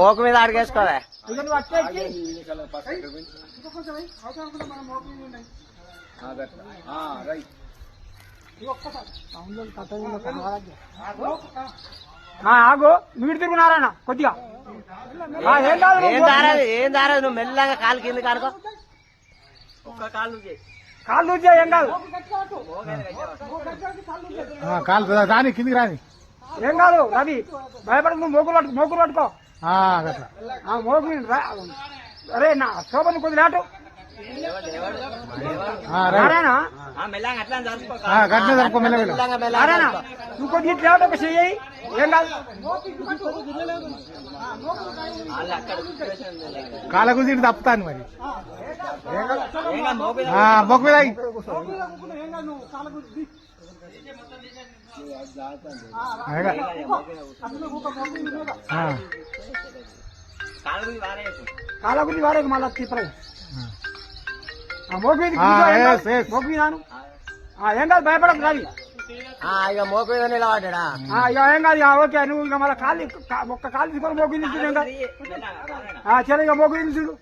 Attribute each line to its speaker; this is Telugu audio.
Speaker 1: మోకు మీద అడిగేసుకోవే
Speaker 2: ఆగు. నువ్వు ఇటు తిరుగు నారాయణ. కొద్దిగా. ఆ, ఏం
Speaker 1: దారదు ఏం దారదు నువ్వు మెల్లగా కాలు కింద కానుకో ఒక్క కాలు
Speaker 2: దూచే ఏం కాదు.
Speaker 3: కాలు రాని కిందికి రాని.
Speaker 2: ఏం కాదు రవి. భయపడకు నువ్వు మోకులు పట్టుకో మోకులు పట్టుకో.
Speaker 3: ఆ, గట్ల.
Speaker 2: ఆ మోకులు రా- అరే నా శోభను కొద్ది
Speaker 3: రైట్.
Speaker 1: అట్లా
Speaker 3: ఆ, గట్లనే జరుపుకో మెల్లగా.
Speaker 2: నువ్వు కొద్ది ఇట్లా లేవట ఒక చెయ్యి. ఏం కాదు.
Speaker 3: కాళ్ళ ఇటు తప్పుతాను మరి. బొక్క మీద అయ్యి.
Speaker 2: కాళ్ళ గురించి వాడే మళ్ళీ
Speaker 3: yes.
Speaker 2: మోకు మీద నాను. ఆ, ఏం కాదు భయపడకు రవి
Speaker 1: ఆ, ఇక మోకు మీద నిలబడ్డా
Speaker 2: ఆ, ఇక ఏం కాదు ఓకే నువ్వు ఇక మళ్ళీ కాళ్ళు ఒక్క కాళ్ళు తీసుకొని మోకు మీద చూడు ఏం కాదు సరే ఇక మోకు మీద చూడు